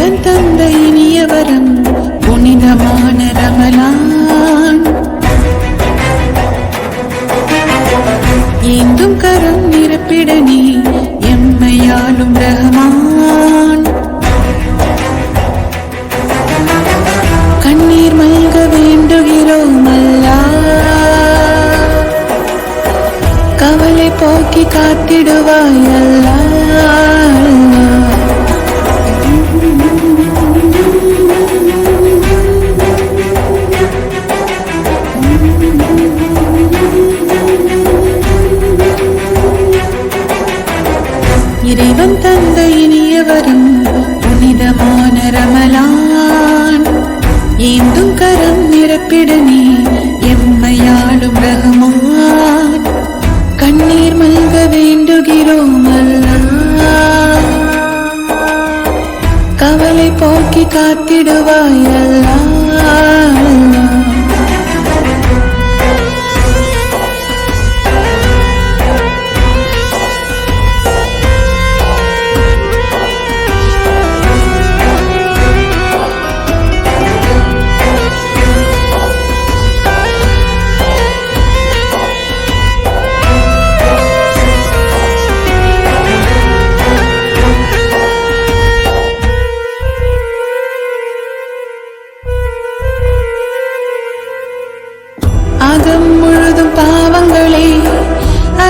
தந்த இனியவரம் புனிதமான ரமலான். ஏந்தும் கரம் நிரப்பிட நீ எம்மையாலும் ரஹமான் கண்ணீர் மல்க வேண்டுகிறோம் அல்லா. கவலை போக்கி காத்திடுவாய் அல்லா. இறைவன் தந்த இனியவரும் புனிதமான ரமலான். ஏந்தும் கரம் நிரப்பிடனே எம்மையாளும் ரகுமான். கண்ணீர் மல்க வேண்டுகிறோம் அல்லா கவலை போக்கி காத்திடுவாய் அல்லா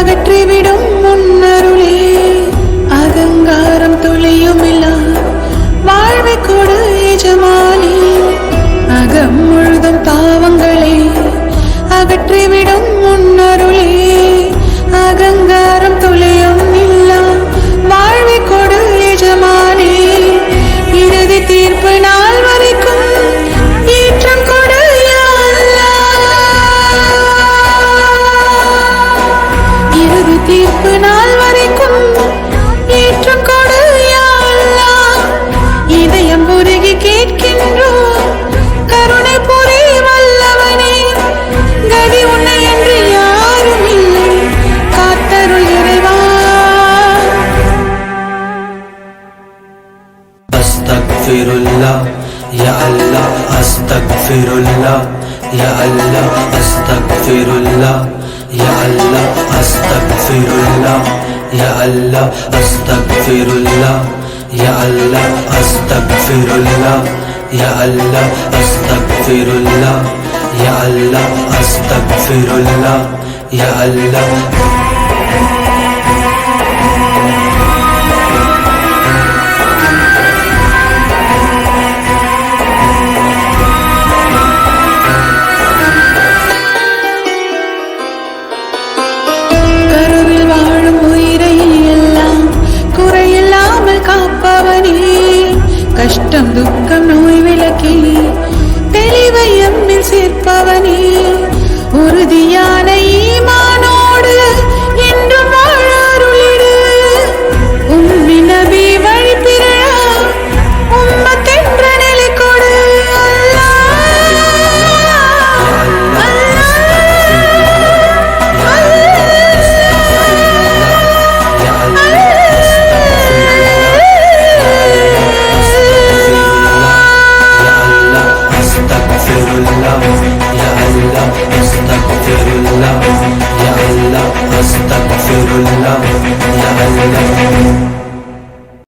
அகற்றிவிடும். أستغفر الله يا الله أستغفر الله يا الله أستغفر الله يا الله أستغفر الله يا الله أستغفر الله يا الله أستغفر الله يا الله சேர்ப்பவனே உறுதியான الله يا الله أستغفر الله يا الله